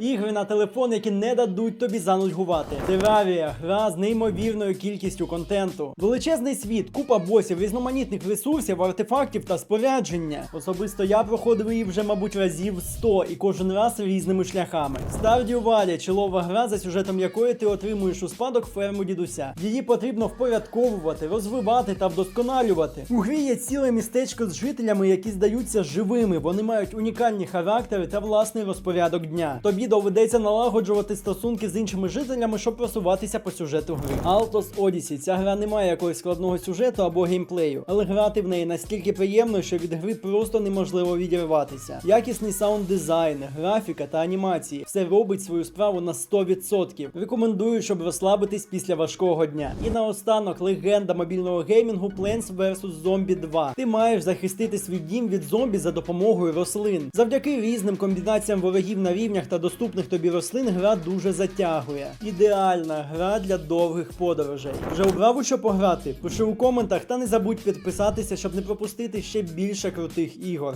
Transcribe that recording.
Ігри на телефон, які не дадуть тобі занудьгувати. Терарія гра з неймовірною кількістю контенту. Величезний світ, купа босів, різноманітних ресурсів, артефактів та спорядження. Особисто я проходив її вже, мабуть, разів 100 і кожен раз різними шляхами. Stardew Valley – чолова гра, за сюжетом якої ти отримуєш у спадок ферму дідуся. Її потрібно впорядковувати, розвивати та вдосконалювати. У грі є ціле містечко з жителями, які здаються живими. Вони мають унікальні характери та власний розпорядок дня. Тобі доведеться налагоджувати стосунки з іншими жителями, щоб просуватися по сюжету гри. Altos Odyssey. Ця гра не має якогось складного сюжету або геймплею, але грати в неї настільки приємно, що від гри просто неможливо відірватися. Якісний саунд дизайн, графіка та анімації все робить свою справу на 100%. Рекомендую, щоб розслабитись після важкого дня. І наостанок легенда мобільного геймінгу Plants vs. Zombie 2. Ти маєш захистити свій дім від зомбі за допомогою рослин. Завдяки різним комбінаціям ворогів на рівнях та доступних тобі рослин гра дуже затягує. Ідеальна гра для довгих подорожей. Вже обрав у що пограти? Пиши у коментах та не забудь підписатися, щоб не пропустити ще більше крутих ігор.